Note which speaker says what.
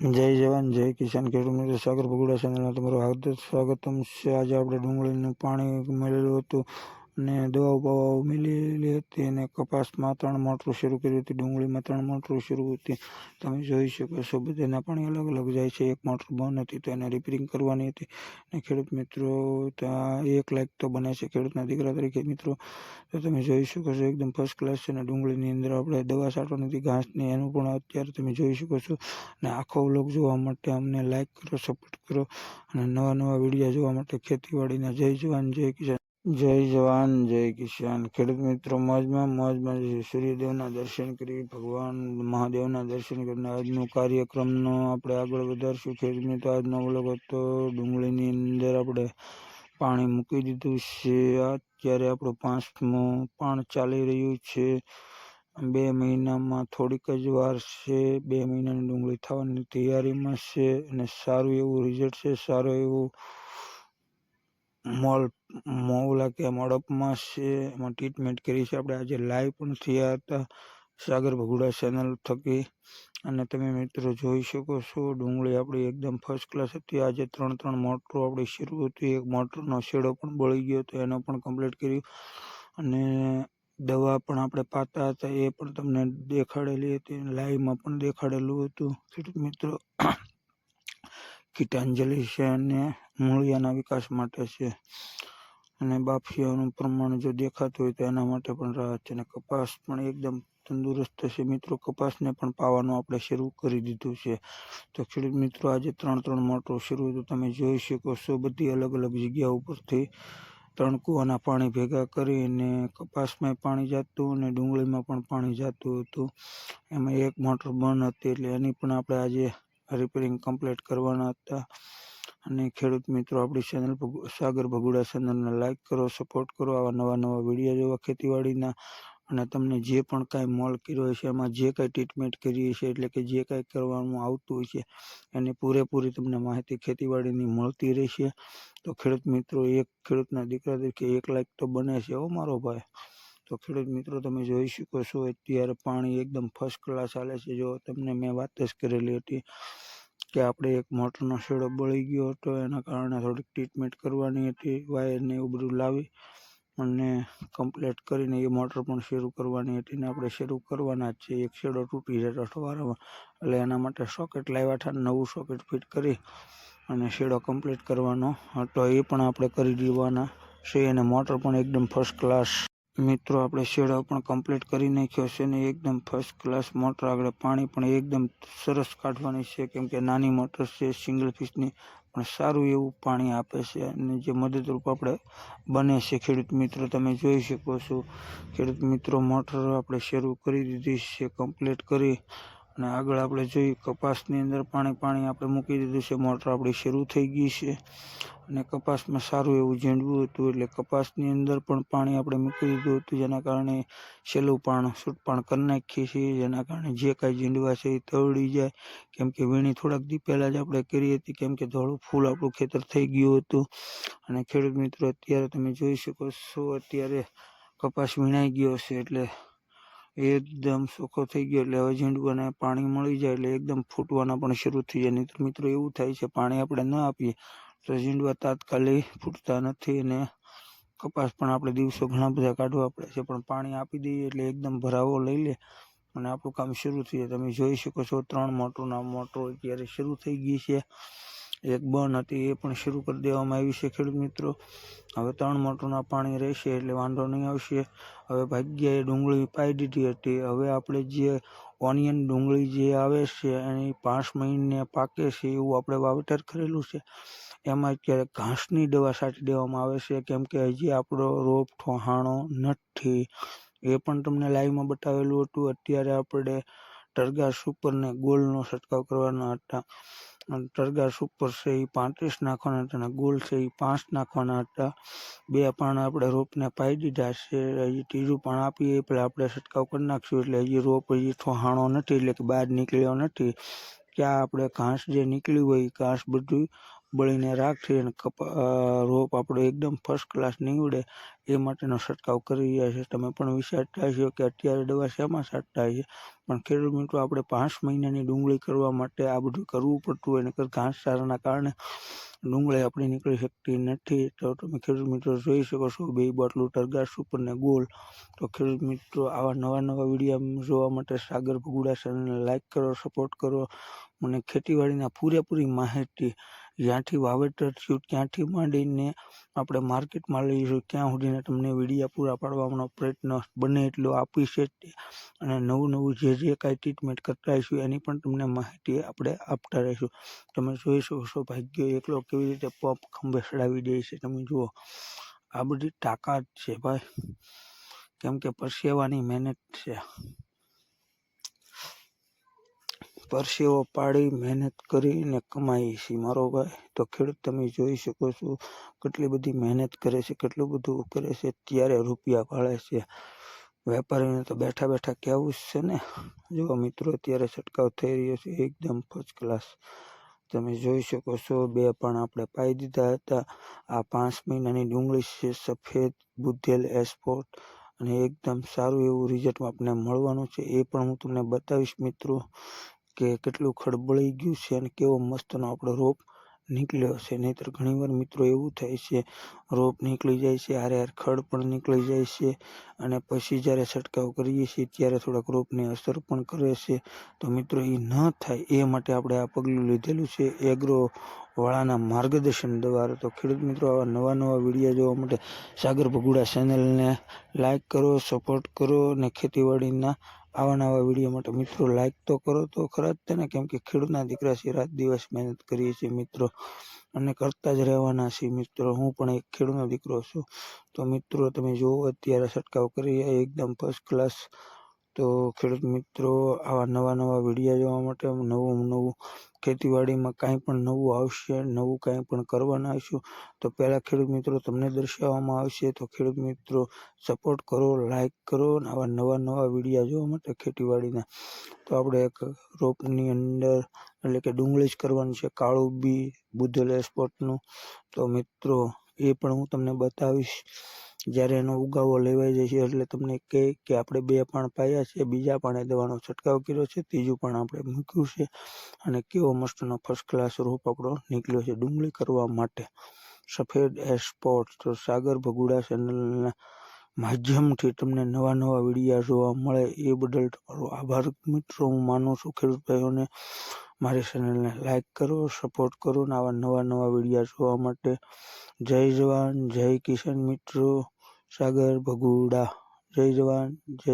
Speaker 1: જય જવાન, જય કિસાન ખેડૂત મિત્રો, સાગર ભગુડા ચેનલમાં તમારું હાર્દિક સ્વાગતમ છે. આજે આપણે ડુંગળીનું પાણી મળેલું હતું. અને દવાઓ બવાઓ મેળવેલી હતી અને કપાસમાં ત્રણ મોટરું શરૂ કરી હતી, ડુંગળીમાં ત્રણ મોટરું શરૂ હતી. તમે જોઈ શકો છો, બધાના પાણી અલગ અલગ જાય છે. એક મોટર બંધ હતી તો એને રિપેરિંગ કરવાની હતી. અને ખેડૂત મિત્રો ત્યાં એક લાખ તો બને છે ખેડૂતના દીકરા તરીકે. મિત્રો, તો તમે જોઈ શકો છો, એકદમ ફર્સ્ટ ક્લાસ છે અને ડુંગળીની અંદર આપણે દવા છાંટવાની હતી, ઘાસની એનું પણ અત્યારે તમે જોઈ શકો છો. અને આખો વ્લોગ જોવા માટે અમને લાઈક કરો સપોર્ટ કરો. અને નવા નવા વીડિયો જોવા માટે ખેતીવાડીના જય જવાન, જય કિસાન. જય જવાન, જય કિસાન. ખેડૂત મિત્રો, મોજમાં મોજમાં સૂર્યદેવના દર્શન કરી, ભગવાન મહાદેવના દર્શન કરીને આજનો કાર્યક્રમનો આપણે આગળ વધારશું. ખેડૂત મિત્રો, આજનો વ્લોગ હતો ડુંગળીની અંદર આપણે પાણી મૂકી દીધું છે. અત્યારે આપણું પાંચમું પાણ ચાલી રહ્યું છે. બે મહિનામાં થોડીક જ વાર છે. બે મહિનાની ડુંગળી થવાની તૈયારીમાં છે અને સારું એવું રિઝલ્ટ છે. સારું એવું મોલ મોવલા કે મોડપમાં છે, એમાં ટ્રીટમેન્ટ કરી છે. આપણે આજે લાઈવ પણ થયા હતા, સાગર ભગુડા ચેનલ થકી. અને તમે મિત્રો જોઈ શકો છો, ડુંગળી આપણી એકદમ ફર્સ્ટ ક્લાસ હતી. આજે ત્રણ ત્રણ મોટરો આપણી શરૂ હતી. એક મોટરનો શેડો પણ બળી ગયો હતો, એનો પણ કમ્પ્લીટ કર્યું. અને દવા પણ આપણે પાતા હતા, એ પણ તમને દેખાડેલી હતી. લાઈવમાં પણ દેખાડેલું હતું. ખેડૂત મિત્રો કીટાંજલિ છે અને મૂળિયાના વિકાસ માટે છે. અને બાફિયાનું પ્રમાણ જો દેખાતું હોય તો એના માટે પણ રાહત છે અને કપાસ પણ એકદમ તંદુરસ્ત છે. મિત્રો, કપાસને પણ પાવાનું આપણે શરૂ કરી દીધું છે. તો ખેડૂત મિત્રો, આજે ત્રણ ત્રણ મોટરો શરૂ તો તમે જોઈ શકો છો, બધી અલગ અલગ જગ્યા ઉપરથી ત્રણ કૂવાના પાણી ભેગા કરીને કપાસમાં પાણી જતું અને ડુંગળીમાં પણ પાણી જતું હતું. એમાં એક મોટર બંધ હતી એટલે એની પણ આપણે આજે રિપેરિંગ કમ્પ્લીટ કરવાના હતા. અને ખેડૂત મિત્રો, આપણી ચેનલ સાગર ભગુડા ચેનલને લાઈક કરો સપોર્ટ કરો, આવા નવા નવા વીડિયો જોવા ખેતીવાડીના. અને તમને જે પણ કાંઈ મોલ કર્યો હોય છે, એમાં જે કાંઈ ટ્રીટમેન્ટ કરીએ છીએ, એટલે કે જે કાંઈ કરવાનું આવતું હોય છે, એની પૂરેપૂરી તમને માહિતી ખેતીવાડીની મળતી રહેશે. તો ખેડૂત મિત્રો, એક ખેડૂતના દીકરા તરીકે એક લાખ તો બને છે, હો મારો ભાઈ. તો ખેડૂત મિત્રો, તમે જોઈ શકો છો, અત્યારે પાણી એકદમ ફર્સ્ટ ક્લાસ ચાલે છે. જો તમને મેં વાત જ કરેલી હતી કે આપણે એક મોટરનો શેડો બળી ગયો હતો, એના કારણે થોડીક ટ્રીટમેન્ટ કરવાની હતી વાયરને એવું બધું લાવી અને કમ્પ્લીટ કરીને એ મોટર પણ શરૂ કરવાની હતી ને આપણે શરૂ કરવાના જ છે એક શેડો તૂટી જતો અઠવાડિયામાં. એટલે એના માટે સોકેટ લાવ્યા હતા નવું સોકેટ ફિટ કરી અને શેડો કમ્પ્લીટ કરવાનો હતો. એ પણ આપણે કરી દેવાના છે અને મોટર પણ એકદમ ફર્સ્ટ ક્લાસ મિત્રો, આપણે શેડો પણ કમ્પ્લીટ કરી નાખ્યો છે ને એકદમ ફર્સ્ટ ક્લાસ મોટર આગળ પાણી પણ એકદમ સરસ કાઢવાની છે, કેમ કે નાની મોટર છે સિંગલ ફિશની પણ સારું એવું પાણી આપે છે અને જે મદદરૂપ આપણે બને છે. ખેડૂત મિત્રો, તમે જોઈ શકો છો. ખેડૂત મિત્રો મોટર આપણે શરૂ કરી દીધી છે કમ્પ્લીટ કરી અને આગળ આપણે જોઈએ કપાસની અંદર પાણી પાણી આપણે મૂકી દીધું છે. મોટર આપણી શરૂ થઈ ગઈ છે અને કપાસમાં સારું એવું ઝીંડવું હતું એટલે કપાસની અંદર પણ પાણી આપણે મૂકી દીધું હતું. જેના કારણે છેલ્લું પાણ છૂટપાણ કરી નાખીએ છીએ. જેના કારણે જે કાંઈ ઝીંડવા છે એ તવડી જાય. કેમ કે વીણી થોડાક દી પહેલાં જ આપણે કરી હતી. કેમ કે ધોળું ફૂલ આપણું ખેતર થઈ ગયું હતું. અને ખેડૂત મિત્રો, અત્યારે તમે જોઈ શકો છો, અત્યારે કપાસ વીણાઈ ગયો છે એટલે એકદમ સુખો થઈ ગયો એટલે હવે ઝીંડવાને પાણી મળી જાય એટલે એકદમ ફૂટવાના પણ શરૂ થઈ જાય. નહીં મિત્રો એવું થાય છે, પાણી આપણે ન આપીએ તો ઝીંડવા તાત્કાલિક ફૂટતા નથી અને કપાસ પણ આપણે દિવસો ઘણા બધા કાઢવા પડે છે. પણ પાણી આપી દઈએ એટલે એકદમ ભરાવો લઈ લે અને આપણું કામ શરૂ થઈ જાય. તમે જોઈ શકો છો ત્રણ મોટરના મોટરો અત્યારે શરૂ થઈ ગઈ છે. એક બન હતી એ પણ શરૂ કરી દેવામાં આવી છે, ખેડૂત મિત્રો. હવે ત્રણ મોટરના પાણી રહેશે એટલે વાંધો નહીં આવશે. હવે ભાગ્યાએ ડુંગળી પાઈ દીધી હતી. હવે આપણે જે ઓનિયન ડુંગળી જે આવે છે, એની પાંચ મહિને પાકે છે, એવું આપણે વાવેતર કરેલું છે. એમાં અત્યારે ઘાસની દવા છાંટી દેવામાં આવે છે. કેમ કે હજી આપણો રોપ ઠોહાણો નથી. એ પણ તમને લાઈવમાં બતાવેલું હતું. અત્યારે આપણે ટરગા સુપરને ગોલનો છંટકાવ કરવાના હતા. ટરગા સુપર છે એ પાંત્રીસ નાખવાના હતા અને ગોલ છે એ પાંચ નાખવાના હતા. બે પાણ આપણે રોપને પાઈ દીધા છે. હજી ત્રીજું પાણ આપીએ એટલે આપણે છંટકાવ કરી નાખશું એટલે હજી રોપ હજી ઠોહાણો નથી એટલે કે બહાર નીકળ્યો નથી. ત્યાં આપણે ઘાસ જે નીકળ્યું હોય એ ઘાસ બધું બળીને રાખ અને કપા રોપ આપણો એકદમ ફર્સ્ટ ક્લાસ નીવડે. એ માટેનો છંટકાવ કરી રહ્યા છે. તમે પણ વિચારતા હશો કે અત્યારે દવા શેમાં છાંટતા છે પણ ખેડૂત મિત્રો, આપણે પાંચ મહિનાની ડુંગળી કરવા માટે આ બધું કરવું પડતું હોય નકર ઘાસચારાના કારણે ડુંગળી આપણી નીકળી શકતી નથી. તો તમે ખેડૂત મિત્રો જોઈ શકો છો, બે બોટલું ટરગાર સુપર ને ગોલ તો ખેડૂત મિત્રો, આવા નવા નવા વીડિયો જોવા માટે સાગર ભગુડા ચેનલને લાઇક કરો સપોર્ટ કરો. મને ખેતીવાડીના પૂરેપૂરી માહિતી જ્યાંથી વાવેતર થયું ત્યાંથી માંડીને આપણે માર્કેટમાં લઈશું ત્યાં સુધીને તમને વિડીયા પૂરા પાડવાનો પ્રયત્ન બને એટલો આપીશ જ. અને નવું નવું જે જે કાંઈ ટ્રીટમેન્ટ કરતા રહીશું, એની પણ તમને માહિતી આપણે આપતા રહીશું. તમે જોઈ શકો ભાગ્ય એકલો કેવી રીતે પંપ ખંભે ચડાવી દે છે. તમે જુઓ, આ બધી તાકાત છે ભાઈ. કેમ કે પરસેવાની મહેનત છે. પરસેવો પાડી મહેનત કરીને કમાઈ છે. મારો ભાઈ, તો ખેડૂત તમે જોઈ શકો છો કેટલી બધી મહેનત કરે છે, કેટલું બધું કરે છે ત્યારે રૂપિયા પાડે છે. વેપારીને તો બેઠા બેઠા કહેવું જ છે ને. જો મિત્રો, અત્યારે છંટકાવ થઈ રહ્યો છે, એકદમ ફર્સ્ટ ક્લાસ તમે જોઈ શકો છો, બે પણ આપણે પાઈ દીધા હતા. આ પાંચ મહિનાની ડુંગળી છે, સફેદ, બુધેલ, એસ્પોર્ટ. અને એકદમ સારું એવું રિઝલ્ટ આપણને મળવાનું છે. એ પણ હું તમને બતાવીશ મિત્રો. કે કેટલું ખડબળી ગયું છે અને કેવો મસ્તનો આપણો રોપ નીકળ્યો છે નહીંતર ઘણીવાર મિત્રો એવું થાય છે, રોપ નીકળી જાય છે, હારે હાર ખડ પણ નીકળી જાય છે અને પછી જ્યારે છંટકાવ કરીએ છીએ ત્યારે થોડાક રોપની અસર પણ કરે છે. તો મિત્રો, એ ન થાય એ માટે આપણે આ પગલું લીધેલું છે એગ્રો વાળાના માર્ગદર્શન દ્વારા. તો ખેડૂત મિત્રો, આવા નવા નવા વીડિયો જોવા માટે સાગર ભગુડા ચેનલને લાઈક કરો સપોર્ટ કરો અને ખેતીવાડીના આવા નવા વીડિયો માટે મિત્રો લાઈક તો કરો તો ખરા જ તેને, કેમ કે ખેડૂતના દીકરા છે, રાત દિવસ મહેનત કરીએ છીએ મિત્રો અને કરતા જ રહેવાના છીએ મિત્રો. હું પણ એક ખેડૂતનો દીકરો છું. તો મિત્રો, તમે જુઓ અત્યારે છંટકાવ કરી એકદમ ફર્સ્ટ ક્લાસ તો ખેડૂત મિત્રો, આવા નવા નવા વિડીયા જોવા માટે નવું નવું ખેતીવાડીમાં કાંઈ પણ નવું આવશે, નવું કાંઈ પણ કરવાના આવીશું તો પહેલાં ખેડૂત મિત્રો તમને દર્શાવવામાં આવશે. તો ખેડૂત મિત્રો સપોર્ટ કરો લાઇક કરો અને આવા નવા નવા વિડીયા જોવા માટે ખેતીવાડીના. તો આપણે એક રોપની અંદર, એટલે કે ડુંગળી જ કરવાની છે, કાળું બી, બુધેલ એસ્પોર્ટનું તો મિત્રો, એ પણ હું તમને બતાવીશ. જ્યારે એનો ઉગાવો લેવાઈ જશે એટલે તમને કહે કે આપણે બે પાણ પાયા છે, બીજા પાણે દવાનો છંટકાવ કર્યો છે, ત્રીજું પણ આપણે મૂક્યું છે અને કેવો મસ્તનો ફર્સ્ટ ક્લાસ રોપ આપણો નીકળ્યો છે ડુંગળી કરવા માટે. સફેદ એસ્પોર્ટ તો સાગર ભગુડા ચેનલના માધ્યમથી તમને નવા નવા વિડીયા જોવા મળે એ બદલ તમારો આભાર. મિત્રો, હું માનું છું ખેડૂત મારી ચેનલને લાઈક કરો સપોર્ટ કરો ને આવા નવા નવા વિડીયા જોવા માટે. જય જવાન, જય કિસાન મિત્રો. સાગર ભગુડા. જય જવાન જય